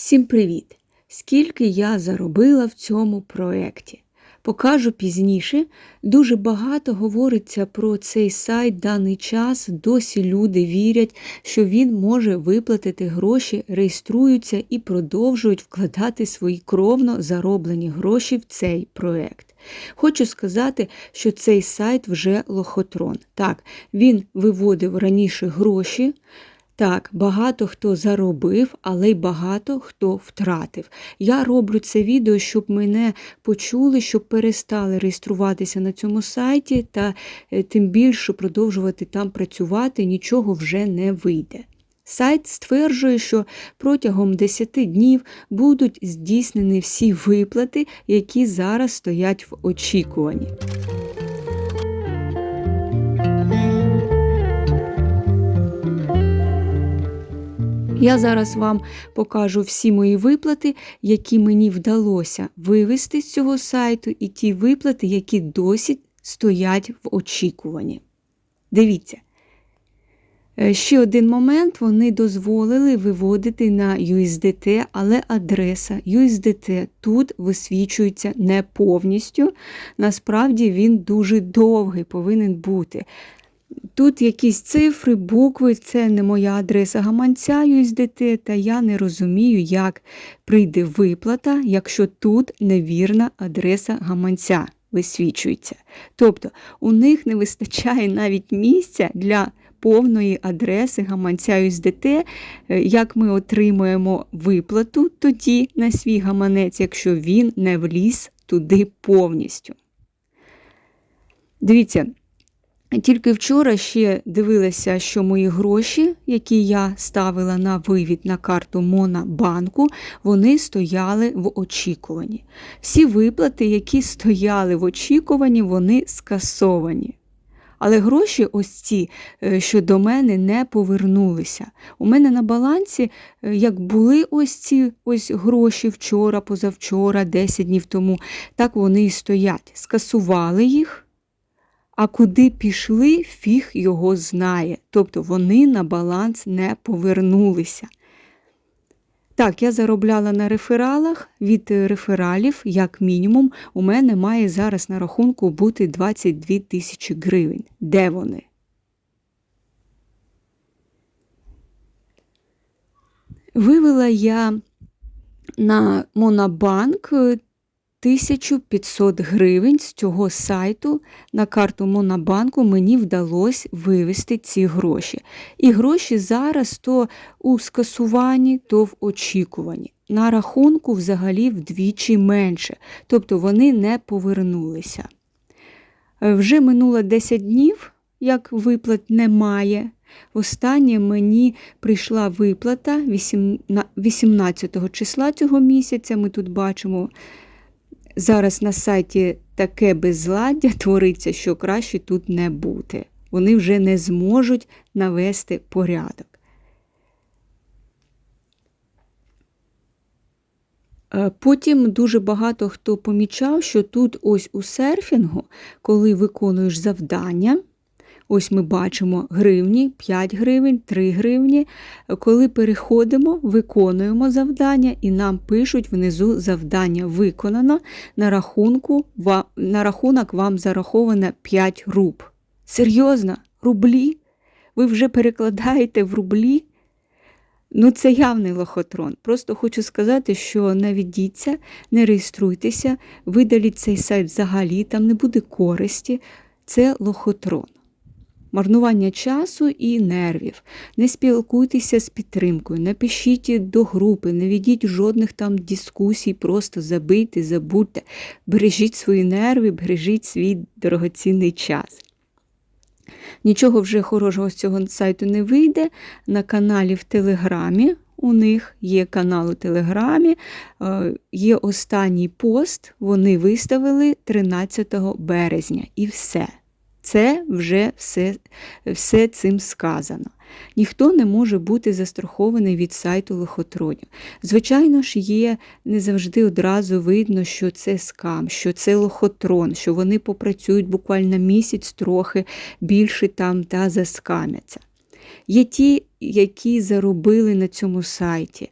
Всім привіт! Скільки я заробила в цьому проєкті? Покажу пізніше. Дуже багато говориться про цей сайт даний час. Досі люди вірять, що він може виплатити гроші, реєструються і продовжують вкладати свої кровно зароблені гроші в цей проєкт. Хочу сказати, що цей сайт вже лохотрон. Так, він виводив раніше гроші. Так, багато хто заробив, але й багато хто втратив. Я роблю це відео, щоб мене почули, щоб перестали реєструватися на цьому сайті, та е, тим більше продовжувати там працювати нічого вже не вийде. Сайт стверджує, що протягом 10 днів будуть здійснені всі виплати, які зараз стоять в очікуванні. Я зараз вам покажу всі мої виплати, які мені вдалося вивести з цього сайту, і ті виплати, які досі стоять в очікуванні. Дивіться. Е, Ще один момент, вони дозволили виводити на USDT, але адреса USDT тут висвічується не повністю. Насправді він дуже довгий повинен бути. Тут якісь цифри, букви, це не моя адреса гаманця USDT, та я не розумію, як прийде виплата, якщо тут невірна адреса гаманця висвічується. Тобто у них не вистачає навіть місця для повної адреси гаманця USDT, як ми отримуємо виплату тоді на свій гаманець, якщо він не вліз туди повністю. Дивіться. Тільки вчора ще дивилася, що мої гроші, які я ставила на вивід на карту Монобанку, вони стояли в очікуванні. Всі виплати, які стояли в очікуванні, вони скасовані. Але гроші, ось ці, е, що до мене не повернулися. У мене на балансі, е, як були ось ці ось гроші вчора, позавчора, 10 днів тому, так вони і стоять. Скасували їх. А куди пішли, фіг його знає. Тобто вони на баланс не повернулися. Так, я заробляла на рефералах від рефералів, як мінімум, у мене має зараз на рахунку бути 22 тисячі гривень. Де вони? Вивела я на Монобанк 1500 гривень з цього сайту на карту Монобанку мені вдалося вивести ці гроші. І гроші зараз то у скасуванні, то в очікуванні. На рахунку взагалі вдвічі менше, тобто вони не повернулися. Вже минуло 10 днів, як виплат немає. Останнє мені прийшла виплата 18 числа цього місяця. Ми тут бачимо. Зараз на сайті таке безладдя твориться, що краще тут не бути. Вони вже не зможуть навести порядок. Е, потім дуже багато хто помічав, що тут ось у серфінгу, коли виконуєш завдання, Ось ми бачимо гривні, 5 гривень, 3 гривні. Коли переходимо, виконуємо завдання, і нам пишуть внизу завдання виконано. На рахунку, на рахунок вам зараховано 5 руб. Серйозно, рублі? Ви вже перекладаєте в рублі? Ну, це явний лохотрон. Просто хочу сказати, що наведіться, не реєструйтеся, видаліть цей сайт взагалі, там не буде користі. Це лохотрон марнування часу і нервів. Не спілкуйтеся з підтримкою, напишіть до групи, не ведіть жодних там дискусій, просто забийте, забудьте, бережіть свої нерви, бережіть свій дорогоцінний час. Нічого вже хорошого з цього сайту не вийде. На каналі в Телеграмі. У них є канал у Телеграмі, е, є останній пост, вони виставили 13 березня і все. Це вже все все цим сказано. Ніхто не може бути застрахований від сайту лохотронів. Звичайно ж, є не завжди одразу видно, що це скам, що це лохотрон, що вони попрацюють буквально місяць трохи більше там та заскамяться. Є ті, які заробили на цьому сайті.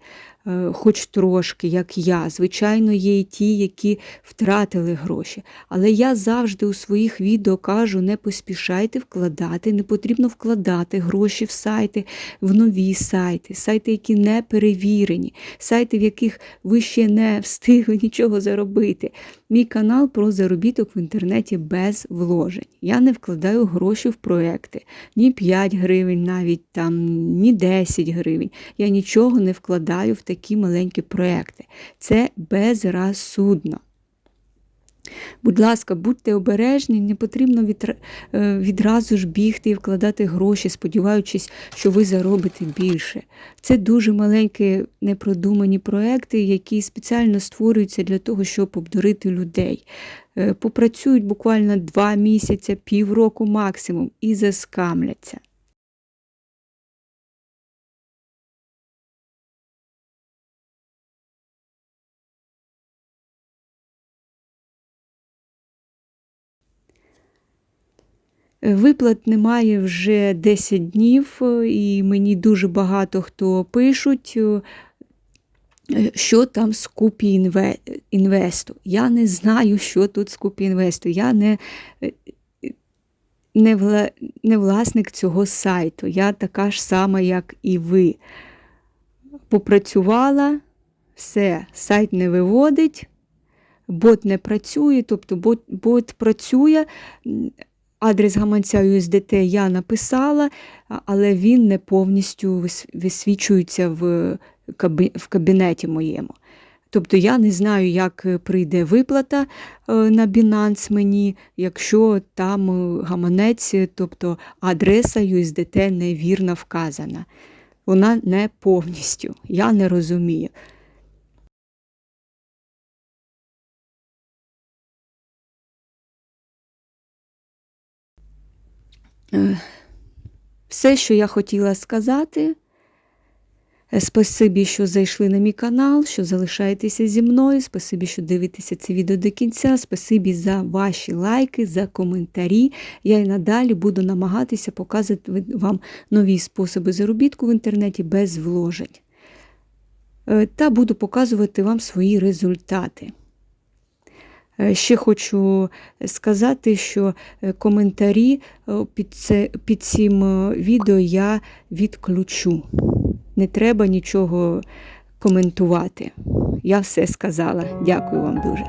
Е, хоч трошки, як я. Звичайно, є і ті, які втратили гроші. Але я завжди у своїх відео кажу: не поспішайте вкладати, не потрібно вкладати гроші в сайти, в нові сайти, сайти, які не перевірені, сайти, в яких ви ще не встигли нічого заробити. Мій канал про заробіток в інтернеті без вложень. Я не вкладаю гроші в проекти, ні 5 гривень, навіть там, ні 10 гривень. Я нічого не вкладаю в такі маленькі проекти. Це безразсудно. Будь ласка, будьте обережні, не потрібно е, відразу ж бігти і вкладати гроші, сподіваючись, що ви заробите більше. Це дуже маленькі непродумані проекти, які спеціально створюються для того, щоб обдурити людей. Е, попрацюють буквально два місяці, півроку максимум і заскамляться. Виплат немає вже 10 днів, і мені дуже багато хто пишуть, е, що там з купі інвесту. Я не знаю, що тут з купі інвесту. Я не не, вла, не власник цього сайту. Я така ж сама, як і ви. Попрацювала, все, сайт не виводить, бот не працює, тобто бот, бот працює. Адрес гаманця USDT я написала, але він не повністю висвічується в кабінеті моєму. Тобто я не знаю, як прийде виплата е, на Binance мені, якщо там е, гаманець, тобто адреса USDT невірно вказана. Вона не повністю. Я не розумію. Все, що я хотіла сказати. Е, спасибі, що зайшли на мій канал, що залишаєтеся зі мною. Спасибі, що дивитеся це відео до кінця. Спасибі за ваші лайки, за коментарі. Я і надалі буду намагатися показувати вам нові способи заробітку в інтернеті без вложень. Е, та буду показувати вам свої результати. Е, ще хочу сказати, що е, коментарі е, під це, під цим відео я відключу. Не треба нічого коментувати. Я все сказала. Дякую вам дуже.